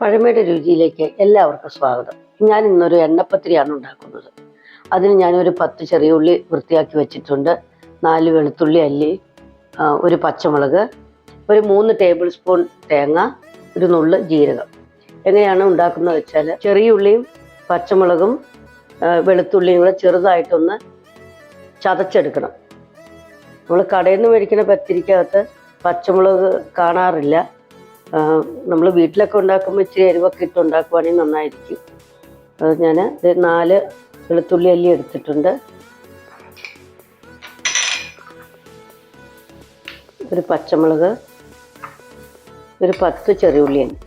പഴമയുടെ രുചിയിലേക്ക് എല്ലാവർക്കും സ്വാഗതം. ഞാൻ ഇന്നൊരു എണ്ണപ്പത്തിരിയാണ് ഉണ്ടാക്കുന്നത്. അതിന് ഞാനൊരു പത്ത് ചെറിയ ഉള്ളി വൃത്തിയാക്കി വെച്ചിട്ടുണ്ട്. നാല് വെളുത്തുള്ളി അല്ലി ഒരു പച്ചമുളക് ഒരു മൂന്ന് ടേബിൾ സ്പൂൺ തേങ്ങ ഒരു നുള്ള് ജീരകം. എങ്ങനെയാണ് ഉണ്ടാക്കുന്നത് വെച്ചാൽ ചെറിയ ഉള്ളിയും പച്ചമുളകും വെളുത്തുള്ളിയും കൂടെ ചെറുതായിട്ടൊന്ന് ചതച്ചെടുക്കണം. നമ്മൾ കടയിൽ നിന്ന് മേടിക്കുന്ന പത്തിരിക്കകത്ത് പച്ചമുളക് കാണാറില്ല. നമ്മൾ വീട്ടിലൊക്കെ ഉണ്ടാക്കുമ്പോൾ ഇച്ചിരി എരിവൊക്കെ ഇട്ട് ഉണ്ടാക്കുവാണെങ്കിൽ നന്നായിരിക്കും. അത് ഞാൻ നാല് വെളുത്തുള്ളി അല്ലി എടുത്തിട്ടുണ്ട്. ഒരു പച്ചമുളക് ഒരു പത്ത് ചെറിയുള്ളി അല്ലി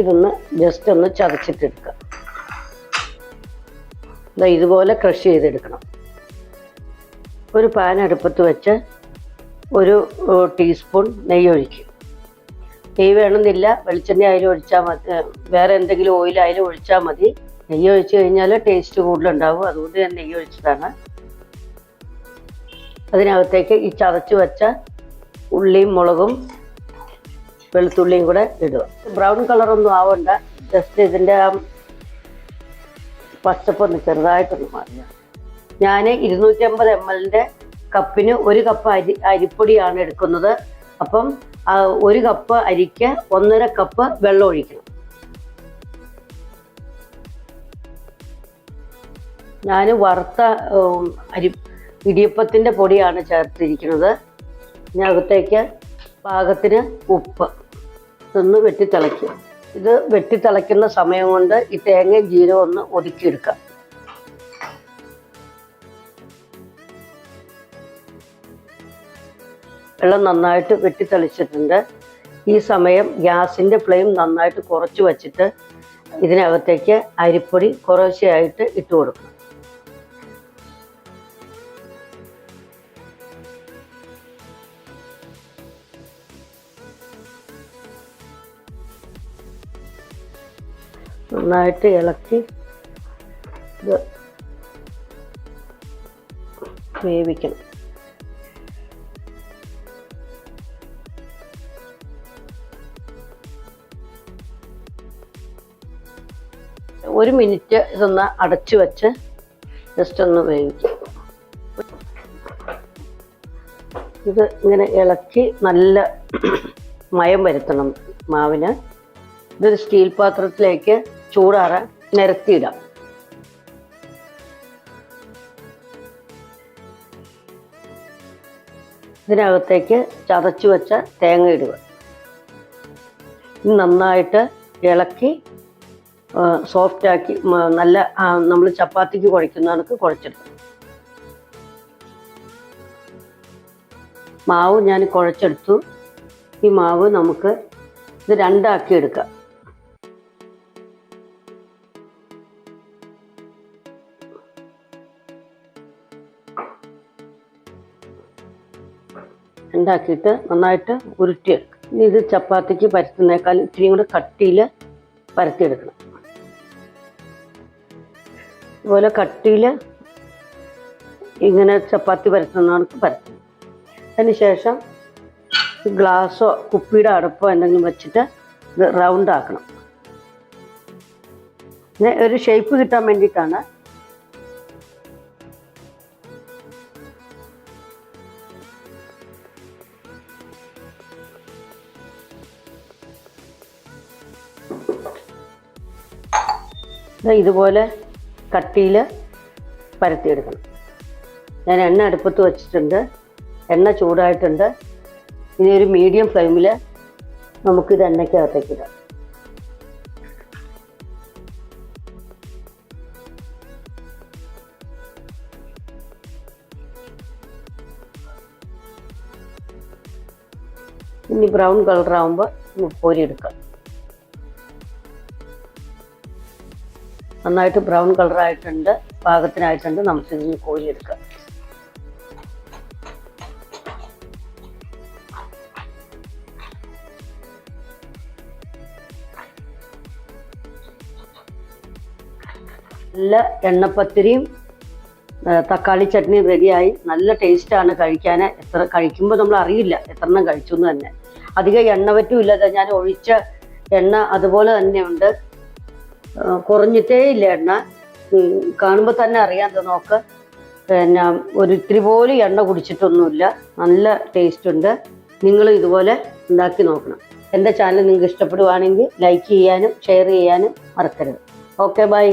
ഇതൊന്ന് ജസ്റ്റ് ഒന്ന് ചതച്ചിട്ടെടുക്കുക ദാ ഇതുപോലെ ക്രഷ് ചെയ്തെടുക്കണം. ഒരു പാൻ അടുപ്പത്ത് വെച്ച് ഒരു ടീസ്പൂൺ നെയ്യ് ഒഴിക്കും നെയ്യ് വേണമെന്നില്ല വെളിച്ചെണ്ണ ആയാലും ഒഴിച്ചാൽ മതി വേറെ എന്തെങ്കിലും ഓയിൽ ആയാലും ഒഴിച്ചാൽ മതി. നെയ്യ് ഒഴിച്ച് കഴിഞ്ഞാൽ ടേസ്റ്റ് കൂടുതലുണ്ടാവും. അതുകൊണ്ട് ഞാൻ നെയ്യ് ഒഴിച്ചതാണ്. അതിനകത്തേക്ക് ഈ ചതച്ച് വെച്ച ഉള്ളിയും മുളകും വെളുത്തുള്ളിയും കൂടെ ഇടുക. ബ്രൗൺ കളറൊന്നും ആവണ്ട. ജസ്റ്റ് ഇതിന്റെ ആ പച്ചപ്പൊന്ന് ചെറുതായിട്ടൊന്ന് മാറിയ ഞാൻ ഇരുന്നൂറ്റമ്പത് എം എല്ലിന്റെ കപ്പിന് ഒരു കപ്പ് അരി അരിപ്പൊടിയാണ് എടുക്കുന്നത്. അപ്പം ഒരു കപ്പ് അരിക്ക് ഒന്നര കപ്പ് വെള്ളം ഒഴിക്കണം. ഞാൻ വറുത്ത അരി ഇടിയപ്പത്തിന്റെ പൊടിയാണ് ചേർത്തിരിക്കുന്നത്. ഇതിനകത്തേക്ക് പാകത്തിന് ഉപ്പ്. ഇതൊന്ന് വെട്ടിത്തിളയ്ക്കുക. ഇത് വെട്ടിത്തിളയ്ക്കുന്ന സമയം കൊണ്ട് ഈ തേങ്ങയും ജീരകവും ഒന്ന് ഒതുക്കിയെടുക്കാം വെള്ളം നന്നായിട്ട് വെട്ടിത്തെളിച്ചിട്ടുണ്ട്. ഈ സമയം ഗ്യാസിന്റെ ഫ്ലെയിം നന്നായിട്ട് കുറച്ച് വച്ചിട്ട് ഇതിനകത്തേക്ക് അരിപ്പൊടി കുറേശ്ശെയായിട്ട് ഇട്ട് കൊടുക്കും. നന്നായിട്ട് ഇളക്കി വേവിക്കണം. ഒരു മിനിറ്റ് ഇതൊന്ന് അടച്ചു വെച്ച് ജസ്റ്റ് ഒന്ന് വേവിക്കും. ഇത് ഇങ്ങനെ ഇളക്കി നല്ല മയം വരുത്തണം മാവിന്. ഇതൊരു സ്റ്റീൽ പാത്രത്തിലേക്ക് ചൂടാറാൻ നിരത്തിയിടാം. ഇതിനകത്തേക്ക് ചതച്ചു വെച്ച തേങ്ങ ഇടുക. നന്നായിട്ട് ഇളക്കി സോഫ്റ്റ് ആക്കി നല്ല നമ്മൾ ചപ്പാത്തിക്ക് കുഴയ്ക്കുന്ന കണക്ക് കുഴച്ചെടുക്കും. മാവ് ഞാൻ കുഴച്ചെടുത്തു. ഈ മാവ് നമുക്ക് ഇത് രണ്ടാക്കി എടുക്കാം. രണ്ടാക്കിയിട്ട് നന്നായിട്ട് ഉരുട്ടിയെടുക്കും. ഇനി ഇത് ചപ്പാത്തിക്ക് പരത്തുന്നേക്കാൾ ഇത്തിരി കൂടെ കട്ടിയിൽ പരത്തിയെടുക്കണം. അതുപോലെ കട്ടിയിൽ ഇങ്ങനെ ചപ്പാത്തി പരത്തുന്നവർക്ക് പരത്തണം അതിനുശേഷം ഗ്ലാസ്സോ കുപ്പിയുടെ അടുപ്പോ എന്തെങ്കിലും വെച്ചിട്ട് ഇത് റൗണ്ട് ആക്കണം. ഒരു ഷേപ്പ് കിട്ടാൻ വേണ്ടിയിട്ടാണ് ഇതുപോലെ കട്ടിയിൽ പരത്തിയെടുക്കണം. ഞാൻ എണ്ണ അടുപ്പത്ത് വച്ചിട്ടുണ്ട്. എണ്ണ ചൂടായിട്ടുണ്ട്. ഇനി ഒരു മീഡിയം ഫ്ലെയിമിൽ നമുക്കിത് എണ്ണയ്ക്കകത്തേക്ക് ഇടാം. ഇനി ബ്രൗൺ കളർ ആകുമ്പോൾ കോരിയെടുക്കാം നന്നായിട്ട് ബ്രൗൺ കളറായിട്ടുണ്ട്. പാകത്തിനായിട്ടുണ്ട്. നമുക്ക് ഇതിന് കോരിയെടുക്കാം. നല്ല എണ്ണപ്പത്തിരിയും തക്കാളി ചട്നിയും റെഡിയായി. നല്ല ടേസ്റ്റാണ് കഴിക്കാൻ എത്ര കഴിക്കുമ്പോൾ നമ്മൾ അറിയില്ല എത്ര എണ്ണം കഴിച്ചു എന്ന് തന്നെ. അധികം എണ്ണ പറ്റും ഇല്ലാതെ ഞാൻ ഒഴിച്ച എണ്ണ അതുപോലെ തന്നെയുണ്ട്. കുറഞ്ഞിട്ടേ ഇല്ല എണ്ണ. കാണുമ്പോൾ തന്നെ അറിയാം എന്താ നോക്ക്. പിന്നെ ഒരു ഇത്തിരി പോലും എണ്ണ കുടിച്ചിട്ടൊന്നുമില്ല. നല്ല ടേസ്റ്റ് ഉണ്ട്. നിങ്ങൾ ഇതുപോലെ ഉണ്ടാക്കി നോക്കണം. എന്റെ ചാനൽ നിങ്ങൾക്ക് ഇഷ്ടപ്പെടുവാണെങ്കിൽ ലൈക്ക് ചെയ്യാനും ഷെയർ ചെയ്യാനും മറക്കരുത്. Okay bye